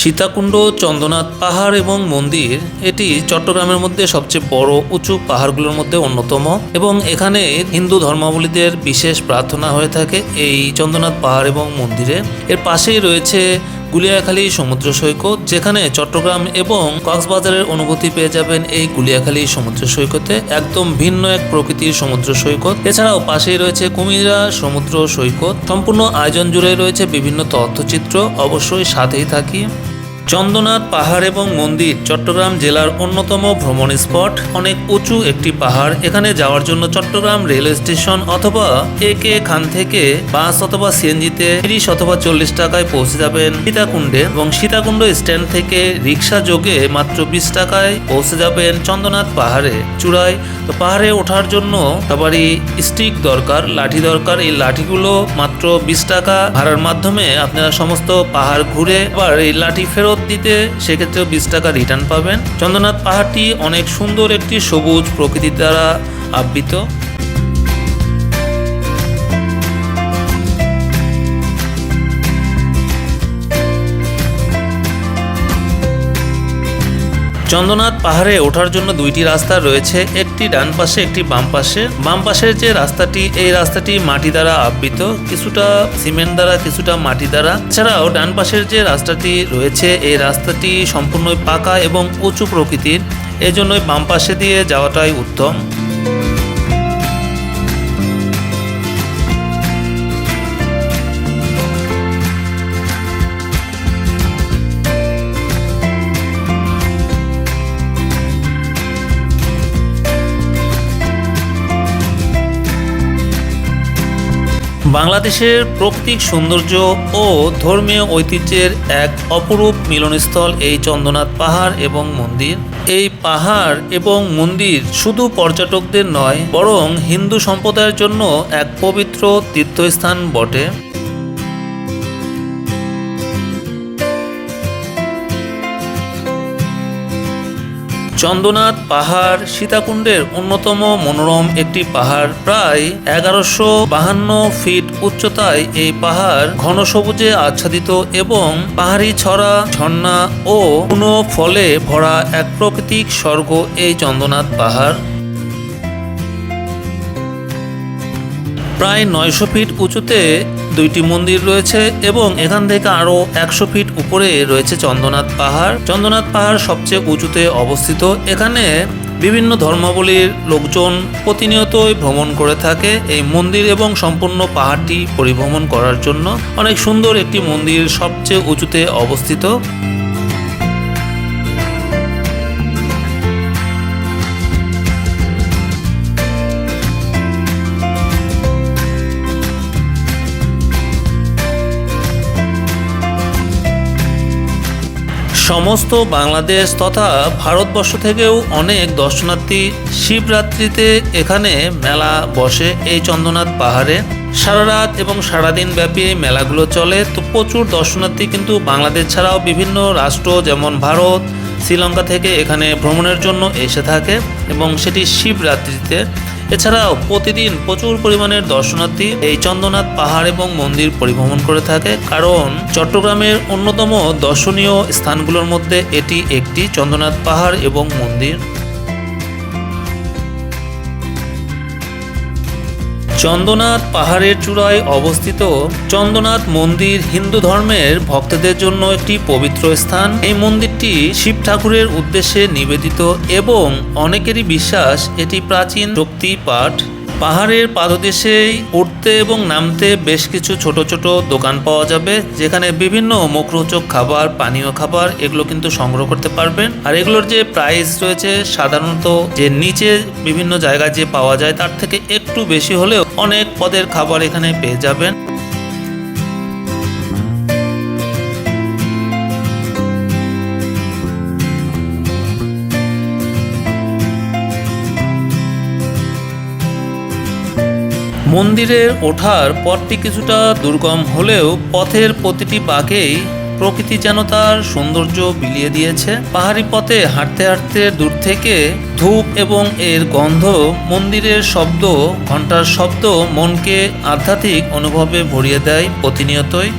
সীতাকুণ্ড, চন্দ্রনাথ পাহাড় এবং মন্দির, এটি চট্টগ্রামের মধ্যে সবচেয়ে বড় উঁচু পাহাড়গুলোর মধ্যে অন্যতম এবং এখানে হিন্দু ধর্মাবলীদের বিশেষ প্রার্থনা হয়ে থাকে এই চন্দ্রনাথ পাহাড় এবং মন্দিরে। এর পাশেই রয়েছে গুলিয়াখালী সমুদ্র সৈকত, যেখানে চট্টগ্রাম এবং কক্সবাজারের অনুভূতি পেয়ে যাবেন এই গুলিয়াখালী সমুদ্র সৈকতে, একদম ভিন্ন এক প্রকৃতির সমুদ্র সৈকত। এছাড়াও পাশেই রয়েছে কুমিরা সমুদ্র সৈকত। সম্পূর্ণ আয়োজন জুড়ে রয়েছে বিভিন্ন তথ্যচিত্র, অবশ্যই সাথেই থাকি। চন্দ্রনাথ পাহাড় এবং মন্দির চট্টগ্রাম জেলার অন্যতম ভ্রমণ স্পট। অনেক উঁচু একটি পাহাড়। এখানে যাওয়ার জন্য চট্টগ্রাম রেলওয়ে স্টেশন অথবা এ কে খান থেকে বাস অথবা সিএনজিতে তিরিশ অথবা চল্লিশ টাকায় পৌঁছে যাবেন সীতাকুণ্ডে এবং সীতাকুণ্ড স্ট্যান্ড থেকে রিক্সা যোগে মাত্র বিশ টাকায় পৌঁছে যাবেন চন্দ্রনাথ পাহাড়ে। চূড়ায় তো পাহাড়ে ওঠার জন্য সবারই স্টিক দরকার, লাঠি দরকার। এই লাঠিগুলো মাত্র বিশ টাকা ভাড়ার মাধ্যমে আপনারা সমস্ত পাহাড় ঘুরে আবার এই লাঠি ফেরত দিতে সেক্ষেত্রেও বিশ টাকা রিটার্ন পাবেন। চন্দ্রনাথ পাহাড়টি অনেক সুন্দর একটি সবুজ প্রকৃতি দ্বারা আবৃত। চন্দ্রনাথ পাহাড়ে ওঠার জন্য দুইটি রাস্তা রয়েছে। একটি ডান পাশে, একটি বাম পাশে। বাম পাশের যে রাস্তাটি, এই রাস্তাটি মাটি দ্বারা আবৃত। কিছুটা সিমেন্ট দ্বারা, কিছুটা মাটি দ্বারা। এছাড়াও ডান পাশের যে রাস্তাটি রয়েছে, এই রাস্তাটি সম্পূর্ণই পাকা এবং উঁচু প্রকৃতির। এজন্যই বাম পাশে দিয়ে যাওয়াটাই উত্তম। বাংলাদেশের প্রকৃতিক সৌন্দর্য ও ধর্মীয় ঐতিহ্যের এক অপরূপ মিলনস্থল এই চন্দ্রনাথ পাহাড় এবং মন্দির। এই পাহাড় এবং মন্দির শুধু পর্যটকদের নয়, বরং হিন্দু সম্প্রদায়ের জন্য এক পবিত্র তীর্থস্থান বটে। চন্দ্রনাথ পাহাড় সীতাকুণ্ডের অন্যতম মনোরম একটি পাহাড়। প্রায় এগারোশো বাহান্ন ফিট উচ্চতায় এই পাহাড় ঘন সবুজে আচ্ছাদিত এবং পাহাড়ি ছড়া, ঝর্ণা ও কোনো ফলে ভরা এক প্রাকৃতিক স্বর্গ এই চন্দ্রনাথ পাহাড়। প্রায় নয়শো ফিট উঁচুতে দুইটি মন্দির রয়েছে এবং এখান থেকে আরও একশো ফিট উপরে রয়েছে চন্দ্রনাথ পাহাড়। চন্দ্রনাথ পাহাড় সবচেয়ে উঁচুতে অবস্থিত। এখানে বিভিন্ন ধর্মাবলীর লোকজন প্রতিনিয়তই ভ্রমণ করে থাকে এই মন্দির এবং সম্পূর্ণ পাহাড়টি পরিভ্রমণ করার জন্য। অনেক সুন্দর একটি মন্দির সবচেয়ে উঁচুতে অবস্থিত। সমস্ত বাংলাদেশ তথা ভারতবর্ষ থেকেও অনেক দর্শনার্থী শিবরাত্রিতে এখানে মেলা বসে এই চন্দ্রনাথ পাহাড়ে। সারা রাত এবং সারাদিন ব্যাপী মেলাগুলো চলে। তো প্রচুর দর্শনার্থী কিন্তু বাংলাদেশ ছাড়াও বিভিন্ন রাষ্ট্র যেমন ভারত, শ্রীলঙ্কা থেকে এখানে ভ্রমণের জন্য এসে থাকে এবং সেটি শিবরাত্রিতে। এছাড়াও প্রতিদিন প্রচুর পরিমাণের দর্শনার্থী এই চন্দ্রনাথ পাহাড় এবং মন্দির পরিভ্রমণ করে থাকে। কারণ চট্টগ্রামের অন্যতম দর্শনীয় স্থানগুলোর মধ্যে এটি একটি চন্দ্রনাথ পাহাড় এবং মন্দির। চন্দ্রনাথ পাহাড়ের চূড়ায় অবস্থিত চন্দ্রনাথ মন্দির হিন্দু ধর্মের ভক্তদের জন্য একটি পবিত্র স্থান। এই মন্দিরটি শিব ঠাকুরের উদ্দেশ্যে নিবেদিত এবং অনেকেরই বিশ্বাস এটি প্রাচীন শক্তি পাঠ পাহাড়ের পাদদেশেই উঠতে এবং নামতে বেশ কিছু ছোট ছোট দোকান পাওয়া যাবে, যেখানে বিভিন্ন মুখরোচক খাবার, পানীয় খাবার এগুলো কিন্তু সংগ্রহ করতে পারবেন। আর এগুলোর যে প্রাইস রয়েছে, সাধারণত যে নিচে বিভিন্ন জায়গায় যে পাওয়া যায়, তার থেকে একটু বেশি হলেও অনেক পদের খাবার এখানে পেয়ে যাবেন। মন্দিরের ওঠার পথটি কিছুটা দুর্গম হলেও পথের প্রতিটি বাঁকেই প্রকৃতি যেন তার সৌন্দর্য বিলিয়ে দিয়েছে। পাহাড়ি পথে হাঁটতে হাঁটতে দূর থেকে ধূপ এবং এর গন্ধ, মন্দিরের শব্দ ঘণ্টার শব্দ মনকে আধ্যাত্মিক অনুভবে ভরিয়ে দেয় প্রতিনিয়তই।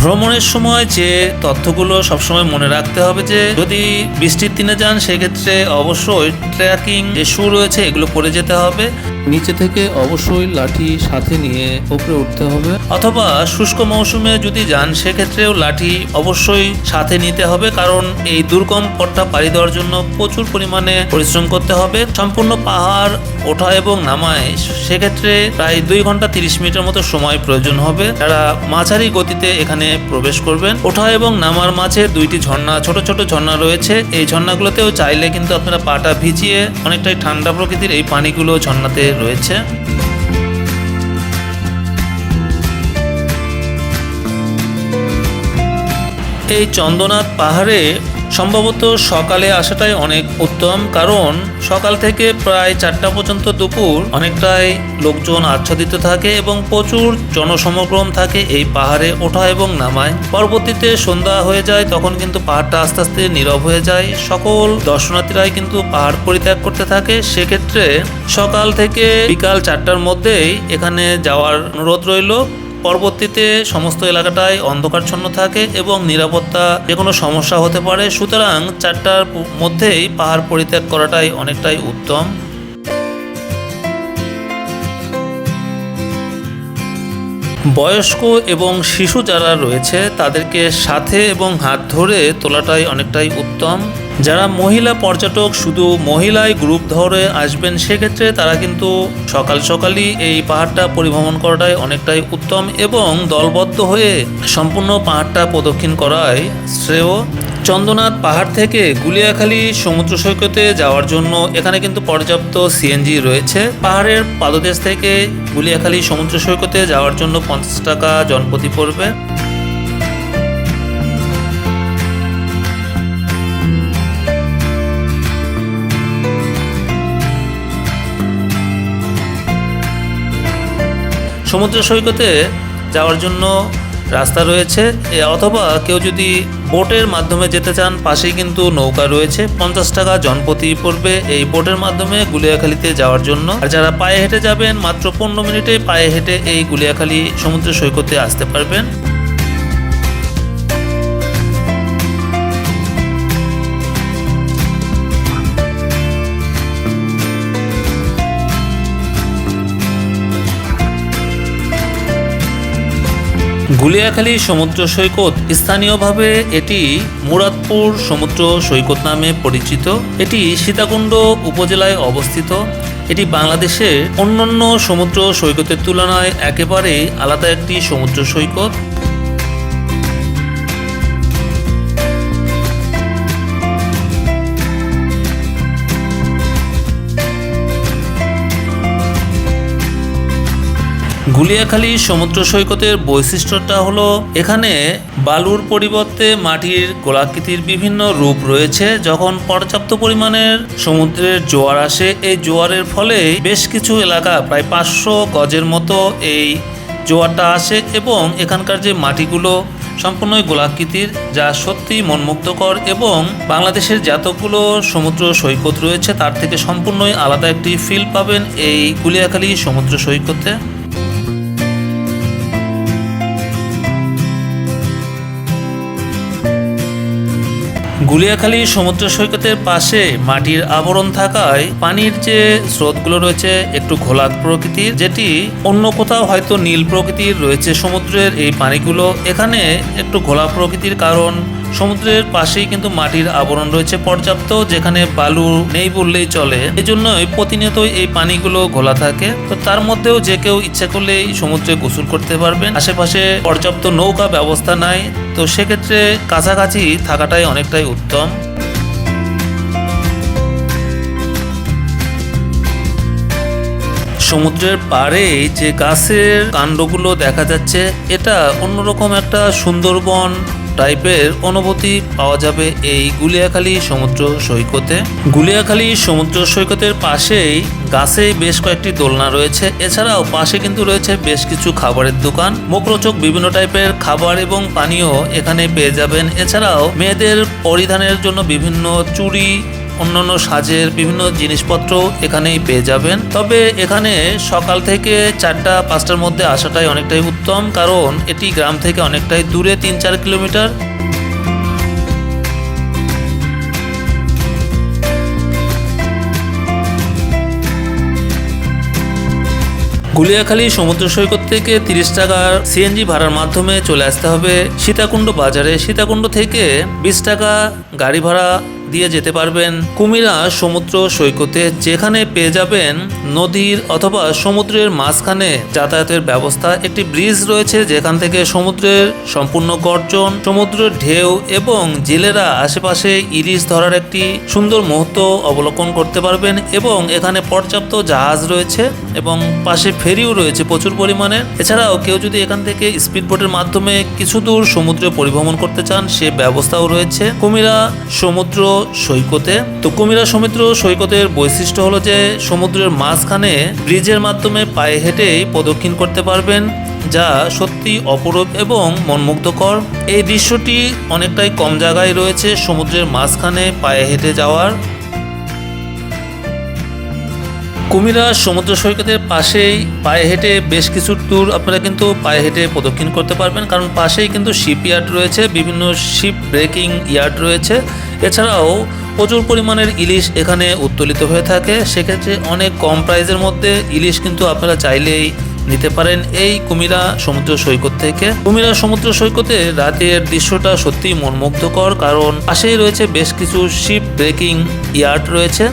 ভ্রমণের সময় যে তথ্যগুলো সবসময় মনে রাখতে হবে যে, যদি বৃষ্টির দিনে যান, সেক্ষেত্রে অবশ্যই ট্রেকিং যে শু রয়েছে, এগুলো পরে যেতে হবে। নিচে থেকে অবশ্যই লাঠি সাথে নিয়ে উপরে উঠতে হবে। অথবা শুষ্ক মৌসুমে যদি যান, সেক্ষেত্রেও লাঠি অবশ্যই সাথে নিতে হবে, কারণ এই দুর্গম পথটা পাড়ি দেওয়ার জন্য প্রচুর পরিমাণে পরিশ্রম করতে হবে। সম্পূর্ণ পাহাড় ওঠা এবং নামায়, সেক্ষেত্রে প্রায় দুই ঘণ্টা তিরিশ মিনিটের মতো সময় প্রয়োজন হবে। যারা মাঝারি গতিতে এখানে প্রবেশ করবেন, ওঠা এবং নামার মাঝে দুইটি ঝর্ণা, ছোট ছোট ঝর্ণা রয়েছে। এই ঝর্ণাগুলোতেও চাইলে কিন্তু আপনারা পাটা ভিজিয়ে অনেকটাই ঠান্ডা প্রকৃতির এই পানিগুলো ঝর্ণাতে রয়েছে। এই চন্দ্রনাথ পাহাড়ে সম্ভবত সকালে আসাটাই অনেক উত্তম, কারণ সকাল থেকে প্রায় চারটা পর্যন্ত দুপুর অনেকটাই লোকজন আচ্ছাদিত থাকে এবং প্রচুর জনসমাগম থাকে এই পাহাড়ে ওঠা এবং নামায়। পরবর্তীতে সন্ধ্যা হয়ে যায়, তখন কিন্তু পাহাড়টা আস্তে আস্তে নীরব হয়ে যায়। সকল দর্শনার্থীরাই কিন্তু পাহাড় পরিত্যাগ করতে থাকে। সেক্ষেত্রে সকাল থেকে বিকাল চারটার মধ্যেই এখানে যাওয়ার অনুরোধ রইল। পরবর্তীতে সমস্ত এলাকাটাই অন্ধকারচ্ছন্ন থাকে এবং নিরাপত্তা যে কোনো সমস্যা হতে পারে। সুতরাং চারটার মধ্যেই পাহাড় পরিত্যাগ করাটাই অনেকটাই উত্তম। বয়স্ক এবং শিশু যারা রয়েছে, তাদেরকে সাথে এবং হাত ধরে তোলাটাই অনেকটাই উত্তম। যারা মহিলা পর্যটক, শুধু মহিলাই গ্রুপ ধরে আসবেন, সেক্ষেত্রে তারা কিন্তু সকাল সকালই এই পাহাড়টা পরিভ্রমণ করাটাই অনেকটাই উত্তম এবং দলবদ্ধ হয়ে সম্পূর্ণ পাহাড়টা প্রদক্ষিণ করায় শ্রেয়। চন্দ্রনাথ পাহাড় থেকে গুলিয়াখালী সমুদ্র সৈকতে যাওয়ার জন্য এখানে কিন্তু পর্যাপ্ত সিএনজি রয়েছে। পাহাড়ের পাদদেশ থেকে গুলিয়াখালী সমুদ্র সৈকতে যাওয়ার জন্য পঞ্চাশ টাকা জনপ্রতি পড়বে। সমুদ্র সৈকতে যাওয়ার জন্য রাস্তা রয়েছে। অথবা কেউ যদি বোটের মাধ্যমে যেতে চান, পাশেই কিন্তু নৌকা রয়েছে। পঞ্চাশ টাকা জনপতি পড়বে এই বোটের মাধ্যমে গুলিয়াখালীতে যাওয়ার জন্য। আর যারা পায়ে হেঁটে যাবেন, মাত্র পনেরো মিনিটে পায়ে হেঁটে এই গুলিয়াখালী সমুদ্র সৈকতে আসতে পারবেন। গুলিয়াখালী সমুদ্র সৈকত, স্থানীয়ভাবে এটি মুরাদপুর সমুদ্র সৈকত নামে পরিচিত। এটি সীতাকুণ্ড উপজেলায় অবস্থিত। এটি বাংলাদেশের অন্যান্য সমুদ্র সৈকতের তুলনায় একেবারে আলাদা একটি সমুদ্র সৈকত। গুলিয়াখালী সমুদ্র সৈকতের বৈশিষ্ট্যটা হলো এখানে বালুর পরিবর্তে মাটির গোলাকৃতির বিভিন্ন রূপ রয়েছে। যখন পর্যাপ্ত পরিমাণের সমুদ্রের জোয়ার আসে, এই জোয়ারের ফলে বেশ কিছু এলাকা, প্রায় পাঁচশো গজের মতো এই জোয়ারটা আসে এবং এখানকার যে মাটিগুলো সম্পূর্ণই গোলাকৃতির, যা সত্যিই মনমুগ্ধকর এবং বাংলাদেশের যতগুলো সমুদ্র সৈকত রয়েছে, তার থেকে সম্পূর্ণই আলাদা একটি ফিল পাবেন এই কুলিয়াখালী সমুদ্র সৈকতে। গুলিয়াখালী সমুদ্র সৈকতের পাশে মাটির আবরণ থাকায় পানির যে স্রোতগুলো রয়েছে একটু ঘোলাত প্রকৃতির, যেটি অন্য কোথাও হয়তো নীল প্রকৃতির রয়েছে সমুদ্রের এই পানিগুলো। এখানে একটু ঘোলা প্রকৃতির কারণ সমুদ্রের পাশেই কিন্তু মাটির আবরণ রয়েছে পর্যাপ্ত, যেখানে বালু নেই বললেই চলে। এই জন্যই প্রতিনিয়তই এই পানিগুলো ঘোলা থাকে। তো তার মধ্যেও যে কেউ ইচ্ছা করলেই সমুদ্রে গোসল করতে পারবেন। আশেপাশে পর্যাপ্ত নৌকা ব্যবস্থা নাই। তো সেক্ষেত্রে কাছাকাছি থাকাটাই অনেকটাই উত্তম। সমুদ্রের পাড়ে যে গাছের কাণ্ডগুলো দেখা যাচ্ছে, এটা অন্যরকম একটা সুন্দরবন টাইপের অনুভূতি পাওয়া যাবে এই গুলিয়াখালী সমুদ্র সৈকতে। গুলিয়াখালী সমুদ্র সৈকতের পাশেই গাছে বেশ কয়েকটি দোলনা রয়েছে। এছাড়াও পাশে কিন্তু রয়েছে বেশ কিছু খাবারের দোকান। মুখরোচক বিভিন্ন টাইপের খাবার এবং পানীয় এখানে পেয়ে যাবেন। এছাড়াও মেয়েদের পরিধানের জন্য বিভিন্ন চুড়ি অন্যান্য সাজের বিভিন্ন জিনিসপত্র এখানেই পেয়ে যাবেন। তবে এখানে সকাল থেকে চারটা, পাঁচটার মধ্যে আসাটাই অনেকটাই উত্তম, কারণ এটি গ্রাম থেকে অনেকটাই দূরে, তিন চার কিলোমিটার। গুলিয়াখালী সমুদ্র সৈকত থেকে তিরিশ টাকার সিএনজি ভাড়ার মাধ্যমে চলে আসতে হবে সীতাকুণ্ড বাজারে। সীতাকুণ্ড থেকে বিশ টাকা গাড়ি ভাড়া দিয়ে যেতে পারবেন। কুমিরা সমুদ্র সৈকতে যেখানে পেয়ে যাবেন নদীর অথবা সমুদ্রের মাঝখানে যাতায়াতের ব্যবস্থা, একটি ব্রিজ রয়েছে যেখান থেকে সমুদ্রের সম্পূর্ণ গর্জন, সমুদ্রের ঢেউ এবং জেলেরা আশেপাশে ইলিশ ধরার একটি সুন্দর মুহূর্ত অবলোকন করতে পারবেন এবং এখানে পর্যাপ্ত জাহাজ রয়েছে এবং পাশে ফেরিও রয়েছে প্রচুর পরিমাণে। এছাড়াও কেউ যদি এখান থেকে স্পিড বোটের মাধ্যমে কিছু দূর সমুদ্রে পরিভ্রমণ করতে চান, সে ব্যবস্থাও রয়েছে। কুমিরা সমুদ্র সৈকতে। তো কুমিরা সমুদ্র সৈকতের বৈশিষ্ট্য হলো যে, সমুদ্রের মাঝখানে ব্রিজের মাধ্যমে পায়ে হেঁটেই প্রদক্ষিণ করতে পারবেন, যা সত্যি অপরূপ এবং মনমুগ্ধকর। এই দৃশ্যটি অনেকটাই কম জায়গায় রয়েছে সমুদ্রের মাঝখানে পায়ে হেঁটে যাওয়ার। কুমিরা সমুদ্র সৈকতের পাশেই পায়ে হেঁটে বেশ কিছু ট্যুর আপনারা কিন্তু পায়ে হেঁটে প্রদক্ষিণ করতে পারবেন, কারণ পাশেই কিন্তু শিপ ইয়ার্ড রয়েছে, বিভিন্ন শিপ ব্রেকিং ইয়ার্ড রয়েছে। এছাড়াও প্রচুর পরিমাণের ইলিশ এখানে উত্তোলিত হয়ে থাকে। সেক্ষেত্রে অনেক কম প্রাইজের মধ্যে ইলিশ কিন্তু আপনারা চাইলেই নিতে পারেন এই কুমিরা সমুদ্র সৈকত থেকে। কুমিরা সমুদ্র সৈকতে রাতের দৃশ্যটা সত্যি মনমুগ্ধকর, কারণ পাশেই রয়েছে বেশ কিছু শিপ ব্রেকিং ইয়ার্ড রয়েছে।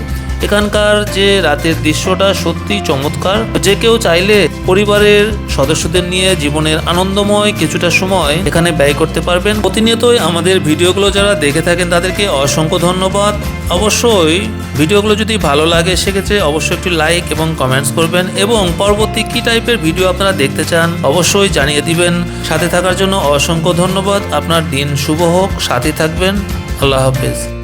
এখানকার যে রাতের দৃশ্যটা সত্যি চমৎকার। যে কেউ চাইলে পরিবারের সদস্যদের নিয়ে জীবনের আনন্দময় কিছুটা সময় এখানে ব্যয় করতে পারবেন। প্রতিনিয়তই আমাদের ভিডিওগুলো যারা দেখে থাকেন তাদেরকে অসংখ্য ধন্যবাদ। অবশ্যই ভিডিওগুলো যদি ভালো লাগে, সেক্ষেত্রে অবশ্যই একটি লাইক এবং কমেন্টস করবেন এবং পরবর্তী কী টাইপের ভিডিও আপনারা দেখতে চান, অবশ্যই জানিয়ে দিবেন। সাথে থাকার জন্য অসংখ্য ধন্যবাদ। আপনার দিন শুভ হোক সাথে থাকবেন। আল্লাহ হাফেজ।